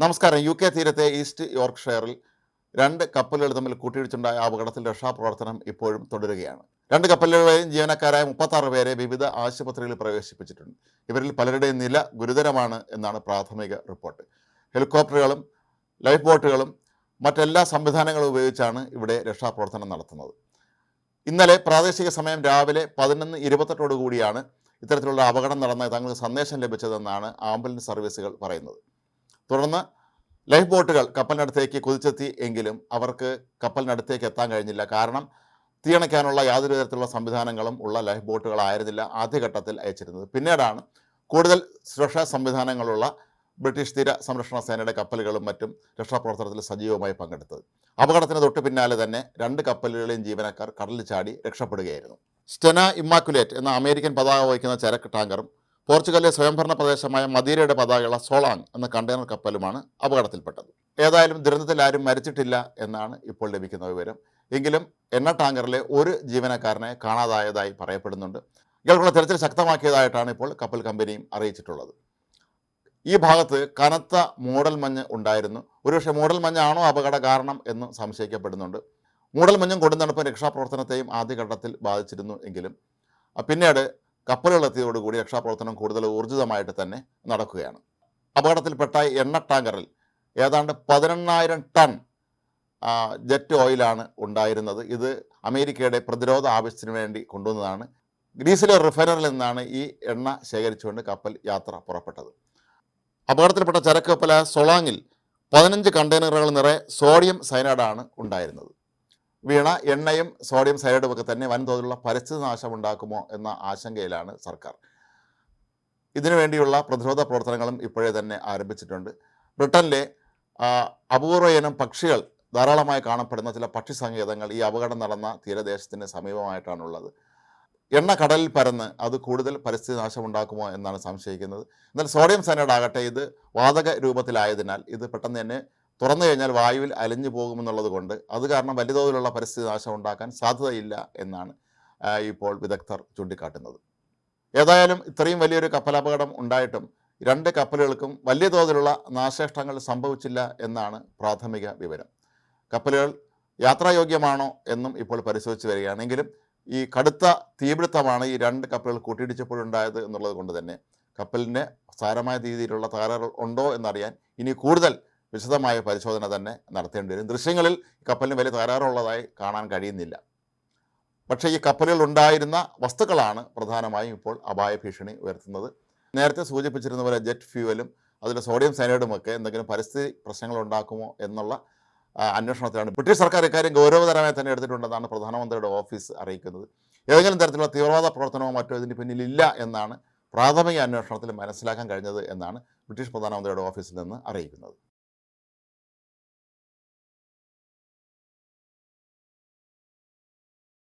നമസ്കാരം. U K തീരത്തെ east യോർക്ക്ഷയറിൽ രണ്ട് കപ്പലുകൾ തമ്മിൽ കൂട്ടിയിടിച്ചുണ്ടായ അപകടത്തിൽ രക്ഷാപ്രവർത്തനം ഇപ്പോഴും തുടരുകയാണ്. രണ്ട് കപ്പലുകളെയും ജീവനക്കാരായ മുപ്പത്താറ് പേരെ വിവിധ ആശുപത്രികളിൽ പ്രവേശിപ്പിച്ചിട്ടുണ്ട്. ഇവരിൽ പലരുടെയും നില ഗുരുതരമാണ് എന്നാണ് പ്രാഥമിക റിപ്പോർട്ട്. ഹെലികോപ്റ്ററുകളും ലൈഫ് ബോട്ടുകളും മറ്റെല്ലാ സംവിധാനങ്ങളും ഉപയോഗിച്ചാണ് ഇവിടെ രക്ഷാപ്രവർത്തനം നടത്തുന്നത്. ഇന്നലെ പ്രാദേശിക സമയം രാവിലെ പതിനൊന്ന് ഇരുപത്തെട്ടോടു കൂടിയാണ് ഇത്തരത്തിലുള്ള അപകടം നടന്ന തങ്ങൾക്ക് സന്ദേശം ലഭിച്ചതെന്നാണ് ആംബുലൻസ് സർവീസുകൾ പറയുന്നത്. തുടർന്ന് ലൈഫ് ബോട്ടുകൾ കപ്പലിനടുത്തേക്ക് കുതിച്ചെത്തി എങ്കിലും അവർക്ക് കപ്പലിനടുത്തേക്ക് എത്താൻ കഴിഞ്ഞില്ല. കാരണം തീയണയ്ക്കാനുള്ള യാതൊരു തരത്തിലുള്ള സംവിധാനങ്ങളും ഉള്ള ലൈഫ് ബോട്ടുകളായിരുന്നില്ല ആദ്യഘട്ടത്തിൽ അയച്ചിരുന്നത്. പിന്നീടാണ് കൂടുതൽ സുരക്ഷാ സംവിധാനങ്ങളുള്ള ബ്രിട്ടീഷ് തീര സംരക്ഷണ സേനയുടെ കപ്പലുകളും മറ്റും രക്ഷാപ്രവർത്തനത്തിൽ സജീവമായി പങ്കെടുത്തത്. അപകടത്തിന് തൊട്ട് പിന്നാലെ തന്നെ രണ്ട് കപ്പലുകളെയും ജീവനക്കാർ കടലിൽ ചാടി രക്ഷപ്പെടുകയായിരുന്നു. സ്റ്റെന ഇമ്മാക്കുലേറ്റ് എന്ന അമേരിക്കൻ പതാക വഹിക്കുന്ന ചരക്ക് ടാങ്കറും പോർച്ചുഗലിലെ സ്വയംഭരണ പ്രദേശമായ മദീരയുടെ പതാകയുള്ള സോളാങ് എന്ന കണ്ടെയ്നർ കപ്പലുമാണ് അപകടത്തിൽപ്പെട്ടത്. ഏതായാലും ദുരന്തത്തിൽ ആരും മരിച്ചിട്ടില്ല എന്നാണ് ഇപ്പോൾ ലഭിക്കുന്ന വിവരം. എങ്കിലും എണ്ണ ടാങ്കറിലെ ഒരു ജീവനക്കാരനെ കാണാതായതായി പറയപ്പെടുന്നുണ്ട്. ഇയാൾക്കുള്ള തിരച്ചിൽ ശക്തമാക്കിയതായിട്ടാണ് ഇപ്പോൾ കപ്പൽ കമ്പനിയും അറിയിച്ചിട്ടുള്ളത്. ഈ ഭാഗത്ത് കനത്ത മൂടൽമഞ്ഞ് ഉണ്ടായിരുന്നു. ഒരുപക്ഷെ മൂടൽമഞ്ഞാണോ അപകട കാരണം എന്ന് സംശയിക്കപ്പെടുന്നുണ്ട്. മൂടൽമഞ്ഞും കൊടുന്തണുപ്പും രക്ഷാപ്രവർത്തനത്തെയും ആദ്യഘട്ടത്തിൽ ബാധിച്ചിരുന്നു എങ്കിലും പിന്നീട് കപ്പലുകൾ എത്തിയതോടുകൂടി രക്ഷാപ്രവർത്തനം കൂടുതൽ ഊർജിതമായിട്ട് തന്നെ നടക്കുകയാണ്. അപകടത്തിൽപ്പെട്ട എണ്ണ ടാങ്കറിൽ ഏതാണ്ട് പതിനെണ്ണായിരം ടൺ ജെറ്റ് ഓയിലാണ് ഉണ്ടായിരുന്നത്. ഇത് അമേരിക്കയുടെ പ്രതിരോധ ആവശ്യത്തിന് വേണ്ടി കൊണ്ടുവന്നതാണ്. ഗ്രീസിലെ റിഫൈനറിൽ നിന്നാണ് ഈ എണ്ണ ശേഖരിച്ചുകൊണ്ട് കപ്പൽ യാത്ര പുറപ്പെട്ടത്. അപകടത്തിൽപ്പെട്ട ചരക്ക് കപ്പലായ സൊളാങ്ങിൽ പതിനഞ്ച് കണ്ടെയ്നറുകൾ നിറയെ സോഡിയം സൈനൈഡാണ് ഉണ്ടായിരുന്നത്. വീണ എണ്ണയും സോഡിയം സൈഡും ഒക്കെ തന്നെ വൻതോതിലുള്ള പരിസ്ഥിതി നാശം ഉണ്ടാക്കുമോ എന്ന ആശങ്കയിലാണ് സർക്കാർ. ഇതിനുവേണ്ടിയുള്ള പ്രതിരോധ പ്രവർത്തനങ്ങളും ഇപ്പോഴേ തന്നെ ആരംഭിച്ചിട്ടുണ്ട്. ബ്രിട്ടനിലെ അപൂർവയിനം പക്ഷികൾ ധാരാളമായി കാണപ്പെടുന്ന ചില പക്ഷി സങ്കേതങ്ങൾ ഈ അപകടം നടന്ന തീരദേശത്തിന് സമീപമായിട്ടാണുള്ളത്. എണ്ണ കടലിൽ പരന്ന് അത് കൂടുതൽ പരിസ്ഥിതി നാശമുണ്ടാക്കുമോ എന്നാണ് സംശയിക്കുന്നത്. എന്നാൽ സോഡിയം സൈനൈഡ് ആകട്ടെ ഇത് വാതക രൂപത്തിലായതിനാൽ ഇത് പെട്ടെന്ന് തന്നെ തുറന്നു കഴിഞ്ഞാൽ വായുവിൽ അലിഞ്ഞു പോകുമെന്നുള്ളത് കൊണ്ട് അത് കാരണം വലിയ തോതിലുള്ള പരിസ്ഥിതി നാശം ഉണ്ടാക്കാൻ സാധ്യതയില്ല എന്നാണ് ഇപ്പോൾ വിദഗ്ധർ ചൂണ്ടിക്കാട്ടുന്നത്. ഏതായാലും ഇത്രയും വലിയൊരു കപ്പലപകടം ഉണ്ടായിട്ടും രണ്ട് കപ്പലുകൾക്കും വലിയ തോതിലുള്ള നാശനഷ്ടങ്ങൾ സംഭവിച്ചില്ല എന്നാണ് പ്രാഥമിക വിവരം. കപ്പലുകൾ യാത്രായോഗ്യമാണോ എന്നും ഇപ്പോൾ പരിശോധിച്ച് വരികയാണെങ്കിലും ഈ കടുത്ത തീപിടുത്തമാണ് ഈ രണ്ട് കപ്പലുകൾ കൂട്ടിയിടിച്ചപ്പോഴുണ്ടായത് എന്നുള്ളത് കൊണ്ട് തന്നെ കപ്പലിന് സാരമായ രീതിയിലുള്ള തകരാറുകൾ ഉണ്ടോ എന്നറിയാൻ ഇനി കൂടുതൽ വിശദമായ പരിശോധന തന്നെ നടത്തേണ്ടി വരും. ദൃശ്യങ്ങളിൽ കപ്പലിന് വലിയ തകരാറുള്ളതായി കാണാൻ കഴിയുന്നില്ല. പക്ഷേ ഈ കപ്പലുകൾ ഉണ്ടായിരുന്ന വസ്തുക്കളാണ് പ്രധാനമായും ഇപ്പോൾ അപായ ഭീഷണി ഉയർത്തുന്നത്. നേരത്തെ സൂചിപ്പിച്ചിരുന്ന പോലെ ജെറ്റ് ഫ്യൂവലും അതിലെ സോഡിയം സൈനൈഡും ഒക്കെ എന്തെങ്കിലും പരിസ്ഥിതി പ്രശ്നങ്ങൾ ഉണ്ടാക്കുമോ എന്നുള്ള അന്വേഷണത്തിലാണ്. ബ്രിട്ടീഷ് സർക്കാർ ഇക്കാര്യം ഗൗരവതരമായി തന്നെ എടുത്തിട്ടുണ്ടെന്നാണ് പ്രധാനമന്ത്രിയുടെ ഓഫീസ് അറിയിക്കുന്നത്. ഏതെങ്കിലും തരത്തിലുള്ള തീവ്രവാദ പ്രവർത്തനമോ മറ്റോ ഇതിന് പിന്നിലില്ല എന്നാണ് പ്രാഥമിക അന്വേഷണത്തിൽ മനസ്സിലാക്കാൻ കഴിഞ്ഞത് എന്നാണ് ബ്രിട്ടീഷ് പ്രധാനമന്ത്രിയുടെ ഓഫീസിൽ നിന്ന് അറിയിക്കുന്നത്.